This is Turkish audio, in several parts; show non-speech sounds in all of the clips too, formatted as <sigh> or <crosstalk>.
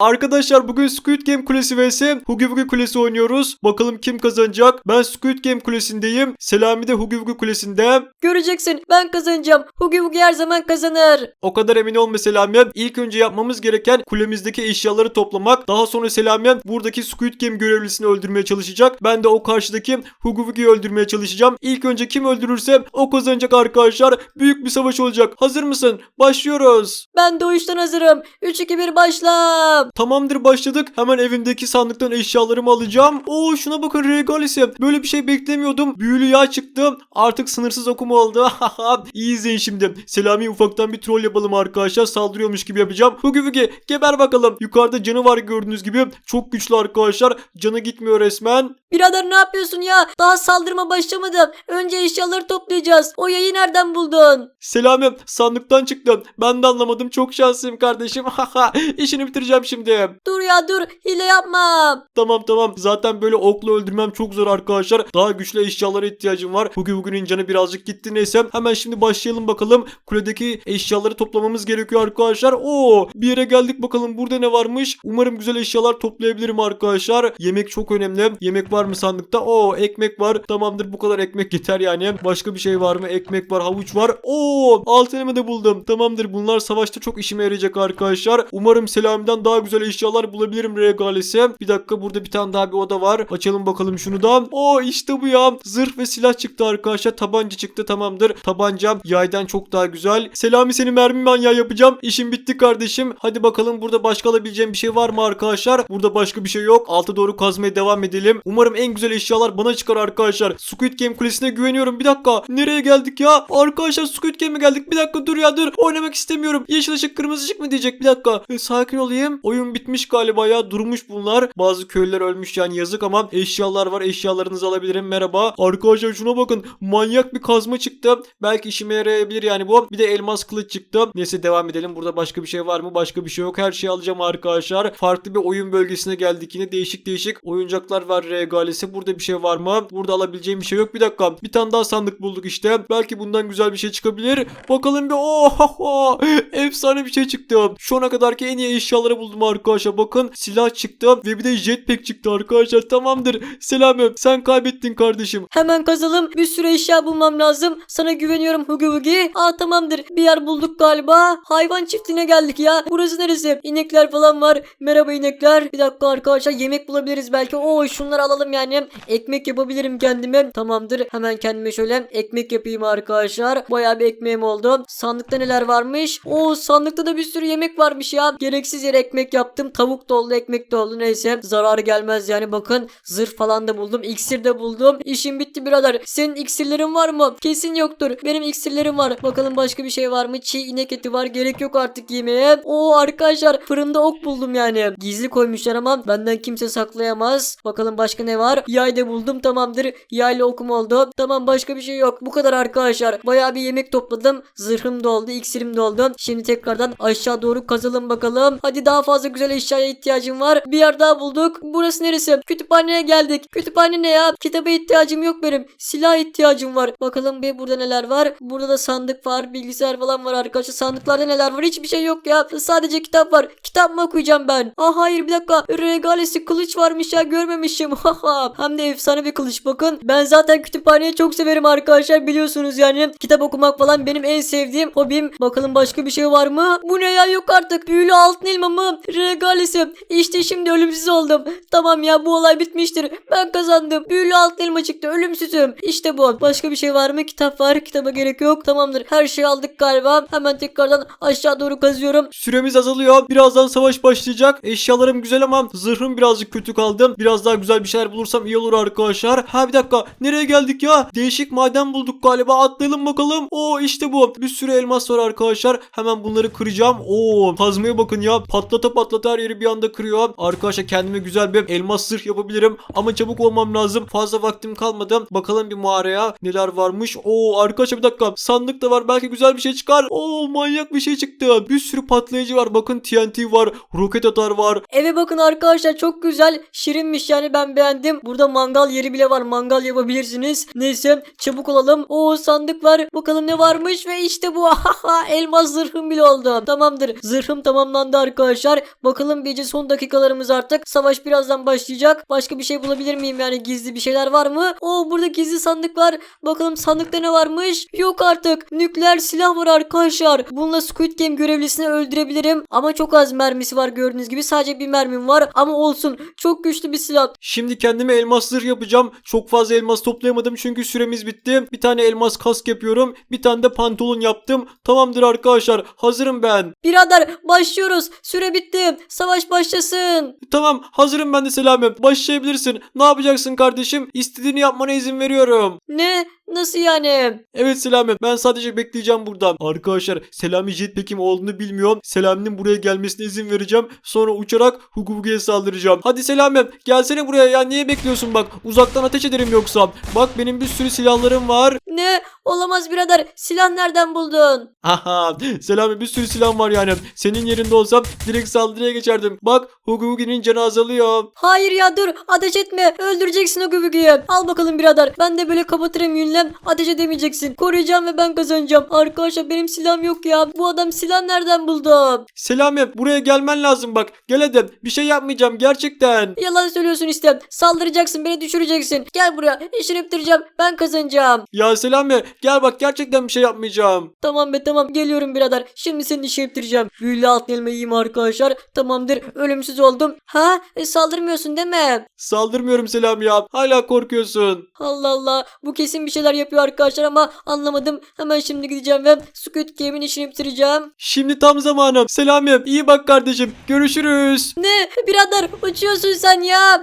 Arkadaşlar bugün Squid Game Kulesi vs Hugi Hugi Kulesi oynuyoruz. Bakalım kim kazanacak? Ben Squid Game Kulesi'ndeyim. Selami de Hugi Hugi Kulesi'nde. Göreceksin ben kazanacağım. Hugi Hugi her zaman kazanır. O kadar emin olma Selami. İlk önce yapmamız gereken kulemizdeki eşyaları toplamak. Daha sonra Selami buradaki Squid Game görevlisini öldürmeye çalışacak. Ben de o karşıdaki Hugi Hugi'yi öldürmeye çalışacağım. İlk önce kim öldürürse o kazanacak arkadaşlar. Büyük bir savaş olacak. Hazır mısın? Başlıyoruz. Ben doğuştan hazırım. 3-2-1 başla. Tamamdır başladık. Hemen evimdeki sandıktan eşyalarımı alacağım. Oo şuna bakın regalisi. Böyle bir şey beklemiyordum. Büyülü yağ çıktı. Artık sınırsız okuma oldu. <laughs> İyi izleyin şimdi. Selami ufaktan bir troll yapalım arkadaşlar. Saldırıyormuş gibi yapacağım. Hugi Hugi geber bakalım. Yukarıda canı var gördüğünüz gibi. Çok güçlü arkadaşlar. Canı gitmiyor resmen. Birader ne yapıyorsun ya? Daha saldırma başlamadım. Önce eşyaları toplayacağız. O yayı nereden buldun? Selami sandıktan çıktım. Ben de anlamadım. Çok şanslıyım kardeşim. <laughs> İşini bitireceğim şimdi. Dur ya dur. Hile yapma. Tamam tamam. Zaten böyle okla öldürmem çok zor arkadaşlar. Daha güçlü eşyalara ihtiyacım var. Bugün bugünün canı birazcık gitti neyse. Hemen şimdi başlayalım bakalım. Kuledeki eşyaları toplamamız gerekiyor arkadaşlar. Oo bir yere geldik bakalım burada ne varmış. Umarım güzel eşyalar toplayabilirim arkadaşlar. Yemek çok önemli. Yemek var mı sandıkta? Oo ekmek var. Tamamdır bu kadar ekmek yeter yani. Başka bir şey var mı? Ekmek var, havuç var. Oo altınımı da buldum. Tamamdır bunlar savaşta çok işime yarayacak arkadaşlar. Umarım Selami'den daha güzel eşyalar bulabilirim regalesi. Bir dakika burada bir tane daha bir oda var. Açalım bakalım şunu da. Oo işte bu ya. Zırh ve silah çıktı arkadaşlar. Tabanca çıktı tamamdır. Tabancam yaydan çok daha güzel. Selami seni mermi manyağı yapacağım. İşim bitti kardeşim. Hadi bakalım burada başka alabileceğim bir şey var mı arkadaşlar? Burada başka bir şey yok. Alta doğru kazmaya devam edelim. Umarım en güzel eşyalar bana çıkar arkadaşlar. Squid Game kulesine güveniyorum. Bir dakika. Nereye geldik ya? Arkadaşlar Squid Game'e geldik. Bir dakika dur ya dur. Oynamak istemiyorum. Yeşil ışık kırmızı ışık mı diyecek? Bir dakika. E, sakin olayım. Oyun bitmiş galiba ya. Durmuş bunlar. Bazı köylüler ölmüş yani yazık ama eşyalar var. Eşyalarınızı alabilirim. Merhaba. Arkadaşlar şuna bakın. Manyak bir kazma çıktı. Belki işime yarayabilir yani bu. Bir de elmas kılıç çıktı. Neyse devam edelim. Burada başka bir şey var mı? Başka bir şey yok. Her şeyi alacağım arkadaşlar. Farklı bir oyun bölgesine geldik yine. Değişik değişik oyuncaklar var regalesi. Burada bir şey var mı? Burada alabileceğim bir şey yok. Bir dakika. Bir tane daha sandık bulduk işte. Belki bundan güzel bir şey çıkabilir. Bakalım bir. Oho! Efsane bir şey çıktı. Şu ana kadarki en iyi eşyaları buldum arkadaşlar. Bakın silah çıktı ve bir de jetpack çıktı arkadaşlar. Tamamdır. Selamım. Sen kaybettin kardeşim. Hemen kazalım. Bir sürü eşya bulmam lazım. Sana güveniyorum Hugi Hugi. Aa tamamdır. Bir yer bulduk galiba. Hayvan çiftliğine geldik ya. Burası neresi? İnekler falan var. Merhaba inekler. Bir dakika arkadaşlar yemek bulabiliriz belki. Oo şunları alalım yani. Ekmek yapabilirim kendime. Tamamdır. Hemen kendime şöyle ekmek yapayım arkadaşlar. Bayağı bir ekmeğim oldu. Sandıkta neler varmış? Oo sandıkta da bir sürü yemek varmış ya. Gereksiz yere ekmek yaptım. Tavuk da oldu, ekmek de oldu. Neyse zarar gelmez yani bakın. Zırh falan da buldum. İksir de buldum. İşim bitti birader. Senin iksirlerin var mı? Kesin yoktur. Benim iksirlerim var. Bakalım başka bir şey var mı? Çiğ inek eti var. Gerek yok artık yemeğe. Oo arkadaşlar fırında ok buldum yani. Gizli koymuşlar ama benden kimse saklayamaz. Bakalım başka ne var? Yay da buldum tamamdır. Yayla okum oldu. Tamam başka bir şey yok. Bu kadar arkadaşlar. Bayağı bir yemek topladım. Zırhım da oldu. iksirim de oldu. Şimdi tekrardan aşağı doğru kazalım bakalım. Hadi daha fazla güzel eşyaya ihtiyacım var. Bir yer daha bulduk. Burası neresi? Kütüphaneye geldik. Kütüphane ne ya? Kitaba ihtiyacım yok benim. Silah ihtiyacım var. Bakalım bir burada neler var. Burada da sandık var. Bilgisayar falan var arkadaşlar. Sandıklarda neler var? Hiçbir şey yok ya. Sadece kitap var. Kitap mı okuyacağım ben? Aa hayır bir dakika. Regalesi kılıç varmış ya görmemişim. <laughs> Haha. Hem de efsane bir kılıç bakın. Ben zaten kütüphaneyi çok severim arkadaşlar biliyorsunuz yani. Kitap okumak falan benim en sevdiğim hobim. Bakalım başka bir şey var mı? Bu ne ya yok artık. Büyülü altın elma mı? Regalesi. İşte şimdi ölümsüz oldum. Tamam ya bu olay bitmiştir. Ben kazandım. Büyülü altın elma çıktı. Ölümsüzüm. İşte bu. Başka bir şey var mı? Kitap var. Kitaba gerek yok. Tamamdır. Her şeyi aldık galiba. Hemen tekrardan aşağı doğru kazıyorum. Süremiz azalıyor. Birazdan savaş başlayacak. Eşyalarım güzel ama zırhım birazcık kötü kaldı. Biraz daha güzel bir şeyler bulursam iyi olur arkadaşlar. Ha bir dakika. Nereye geldik ya? Değişik maden bulduk galiba. Atlayalım bakalım. Oo işte bu. Bir sürü elmas var arkadaşlar. Hemen bunları kıracağım. Oo kazmaya bakın ya. Patlata patlata her yeri bir anda kırıyor. Arkadaşlar kendime güzel bir elmas zırh yapabilirim. Ama çabuk olmam lazım. Fazla vaktim kalmadı. Bakalım bir mağaraya neler varmış. Oo arkadaşlar bir dakika. Sandık da var. Belki güzel bir şey çıkar. Oo manyak bir şey çıktı. Bir sürü patlayıcı var. Bakın TNT var. Roket atar var. Eve bakın arkadaşlar çok güzel. Şirinmiş yani ben beğendim. Burada mangal yeri bile var. Mangal yapabilirsiniz. Neyse çabuk olalım. O sandık var. Bakalım ne varmış ve işte bu. <laughs> Elmas zırhım bile oldu. Tamamdır. Zırhım tamamlandı arkadaşlar. Bakalım gece son dakikalarımız artık. Savaş birazdan başlayacak. Başka bir şey bulabilir miyim yani gizli bir şeyler var mı? Oo burada gizli sandık var. Bakalım sandıkta ne varmış? Yok artık. Nükleer silah var arkadaşlar. Bununla Squid Game görevlisini öldürebilirim. Ama çok az mermisi var gördüğünüz gibi. Sadece bir mermim var. Ama olsun. Çok güçlü bir silah. Şimdi kendime elmas zırh yapacağım. Çok fazla elmas toplayamadım çünkü süremiz bitti. Bir tane elmas kask yapıyorum. Bir tane de pantolon yaptım. Tamamdır arkadaşlar. Hazırım ben. Birader başlıyoruz. Süre bitti. Savaş başlasın. Tamam hazırım ben de Selami. Başlayabilirsin. Ne yapacaksın kardeşim? İstediğini yapmana izin veriyorum. Ne? Nasıl yani? Evet Selami ben sadece bekleyeceğim burada. Arkadaşlar Selami jetpack'im olduğunu bilmiyorum. Selami'nin buraya gelmesine izin vereceğim. Sonra uçarak Hugubugi'ye saldıracağım. Hadi Selami gelsene buraya ya niye bekliyorsun bak. Uzaktan ateş ederim yoksa. Bak benim bir sürü silahlarım var. Ne? Olamaz birader. Silah nereden buldun? Haha Selami bir sürü silah var yani. Senin yerinde olsam direkt saldırıya geçerdim. Bak Hugubugi'nin canı azalıyor. Hayır ya dur. Ateş etme. Öldüreceksin gübügüyü. Al bakalım birader. Ben de böyle kapatırım yünlem. Ateş edemeyeceksin. Koruyacağım ve ben kazanacağım. Arkadaşlar benim silahım yok ya. Bu adam silah nereden buldu? Selami buraya gelmen lazım bak. Gel hadi bir şey yapmayacağım gerçekten. Yalan söylüyorsun işte. Saldıracaksın. Beni düşüreceksin. Gel buraya. İşini bitireceğim. Ben kazanacağım. Ya Selami gel bak gerçekten bir şey yapmayacağım. Tamam be tamam geliyorum birader. Şimdi senin işini bitireceğim. Büyülü altın elma yiyeyim arkadaşlar. Tamamdır ölümsüz oldum. Ha e, saldırmıyorsun değil mi? Saldırmıyorum Selami ya. Hala korkuyorsun. Allah Allah bu kesin bir şeyler yapıyor arkadaşlar ama anlamadım. Hemen şimdi gideceğim ve Squid Game'in işini bitireceğim. Şimdi tam zamanım. Selami iyi bak kardeşim. Görüşürüz. Ne birader uçuyorsun sen ya.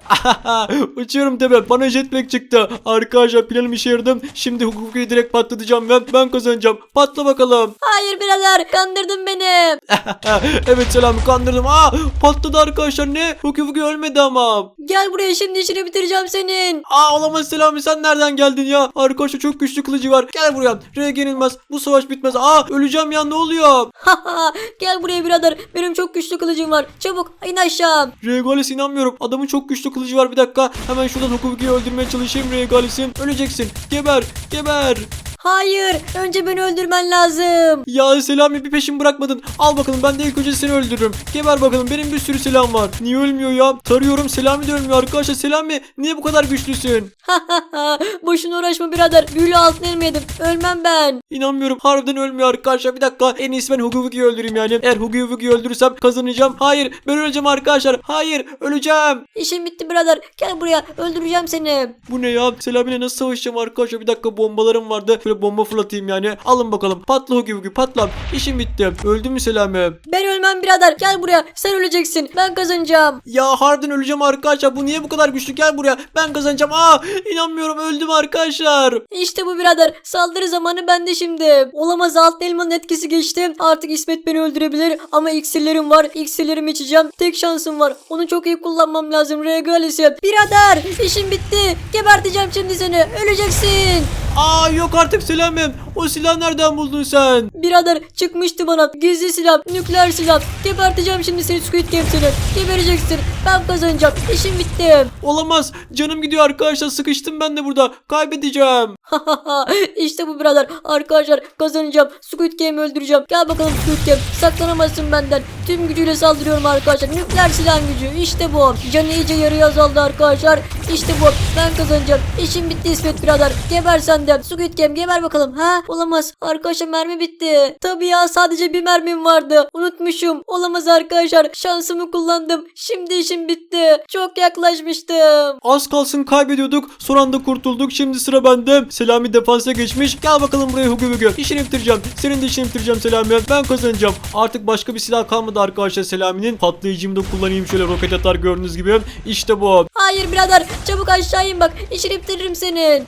Uçuyorum tabi. Bana jetpack çıktı. Arkadaşlar planım işe yaradı. Şimdi hukuku direkt patlatacağım ve ben kazanacağım. Patla bakalım. Hayır birader kandırdın beni. evet Selami kandırdım. Aa patladı arkadaşlar. Ne? Hukuku ölmedi ama. Gel buraya şimdi işini bitireceğim senin. Aa olamaz Selami sen nereden geldin ya? Arkadaşlar çok güçlü kılıcı var. Gel buraya. R yenilmez. Bu savaş bitmez. Aa öleceğim ya ne oluyor? Gel buraya birader. Benim çok güçlü kılıcım var. Çabuk in aşağı. Regales inanmıyorum. Adamın çok güçlü kılıcı var. Bir dakika. Hemen şuradan Hukuki'yi öldürmeye çalışayım Regales'im. Öleceksin. Geber. Geber. Hayır önce beni öldürmen lazım. Ya Selami bir peşin bırakmadın. Al bakalım ben de ilk önce seni öldürürüm. Geber bakalım benim bir sürü silahım var. Niye ölmüyor ya? Tarıyorum Selami de ölmüyor arkadaşlar. Selami niye bu kadar güçlüsün? Boşuna uğraşma birader. Büyülü altın elma yedim. Ölmem ben. İnanmıyorum harbiden ölmüyor arkadaşlar. Bir dakika en iyisi ben Hukuki'yi öldüreyim yani. Eğer Hukuki'yi öldürürsem kazanacağım. Hayır ben öleceğim arkadaşlar. Hayır öleceğim. İşim bitti birader. Gel buraya. Öldüreceğim seni. Bu ne ya? Selami'yle nasıl savaşacağım arkadaşlar? Bir dakika bombalarım vardı. Şöyle bomba fırlatayım yani. Alın bakalım. Patla Hugi Hugi patla. İşim bitti. Öldü mü Selami? Ben ölmem birader. Gel buraya. Sen öleceksin. Ben kazanacağım. Ya harbiden öleceğim arkadaşlar. Bu niye bu kadar güçlü? Gel buraya. Ben kazanacağım. Aa inanmıyorum öldüm arkadaşlar. İşte bu birader. Saldırı zamanı bende şimdi. Olamaz altın elmanın etkisi geçti. Artık İsmet beni öldürebilir. Ama iksirlerim var. İksirlerimi içeceğim. Tek şansım var. Onu çok iyi kullanmam lazım. Regalesi. Birader işim bitti. Geberteceğim şimdi seni. Öleceksin. Aa yok artık Selami. O silah nereden buldun sen? Birader çıkmıştı bana. Gizli silah. Nükleer silah. Geberteceğim şimdi seni Squid Game seni. Gebereceksin. Ben kazanacağım. İşim bitti. Olamaz. Canım gidiyor arkadaşlar. Sıkıştım ben de burada. Kaybedeceğim. <laughs> işte bu birader. Arkadaşlar kazanacağım. Squid Game'i öldüreceğim. Gel bakalım Squid Game. Saklanamazsın benden. Tüm gücüyle saldırıyorum arkadaşlar. Nükleer silah gücü. İşte bu. Canı iyice yarıya azaldı arkadaşlar. İşte bu. Ben kazanacağım. İşim bitti İsmet birader. Geber sen de. Squid Game geber bakalım. Ha? Olamaz. Arkadaşlar mermi bitti. Tabii ya sadece bir mermim vardı. Unutmuşum. Olamaz arkadaşlar. Şansımı kullandım. Şimdi işim bitti. Çok yaklaşmıştım. Az kalsın kaybediyorduk. Son anda kurtulduk. Şimdi sıra bende. Selami defansa geçmiş. Gel bakalım buraya Hugi Hugi. İşini bitireceğim. Senin de işini bitireceğim Selami. Ben kazanacağım. Artık başka bir silah kalmadı arkadaşlar Selami'nin. Patlayıcımı da kullanayım şöyle roket atar gördüğünüz gibi. İşte bu. Hayır birader çabuk aşağı in bak işini bitiririm senin.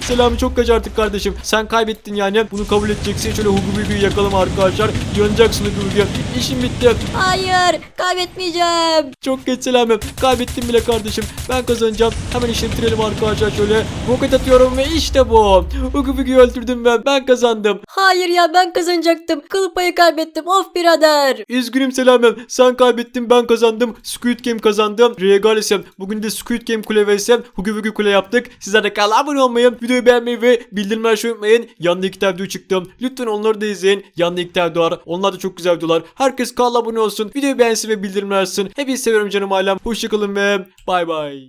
<laughs> Selami çok kaç artık kardeşim. Sen kaybettin yani. Bunu kabul edeceksin. Şöyle Hugi Hugi'yi yakalım arkadaşlar. Yanacaksın Hugi Hugi. İşim bitti. Hayır kaybetmeyeceğim. Çok geç Selami. Kaybettim bile kardeşim. Ben kazanacağım. Hemen işini bitirelim arkadaşlar şöyle. Roket atıyorum ve işte bu. Hugi Hugi'yi öldürdüm ben. Ben kazandım. Hayır ya ben kazanacaktım. Kıl payı kaybettim of birader. Üzgünüm Selamem. Sen kaybettin ben kazandım. Squid Game kazandım. Regalesem. Bugün Bugün de Squid Game Kule vs Hugi Hugi Kule yaptık. Sizler de kanala abone olmayı, videoyu beğenmeyi ve bildirimleri açmayı unutmayın. Yanında iki tane çıktım. Lütfen onları da izleyin. Yanında iki tane. Onlar da çok güzel videolar. Herkes kanala abone olsun. Videoyu beğensin ve bildirimleri açsın. Hepinizi seviyorum canım ailem. Hoşçakalın ve bay bay.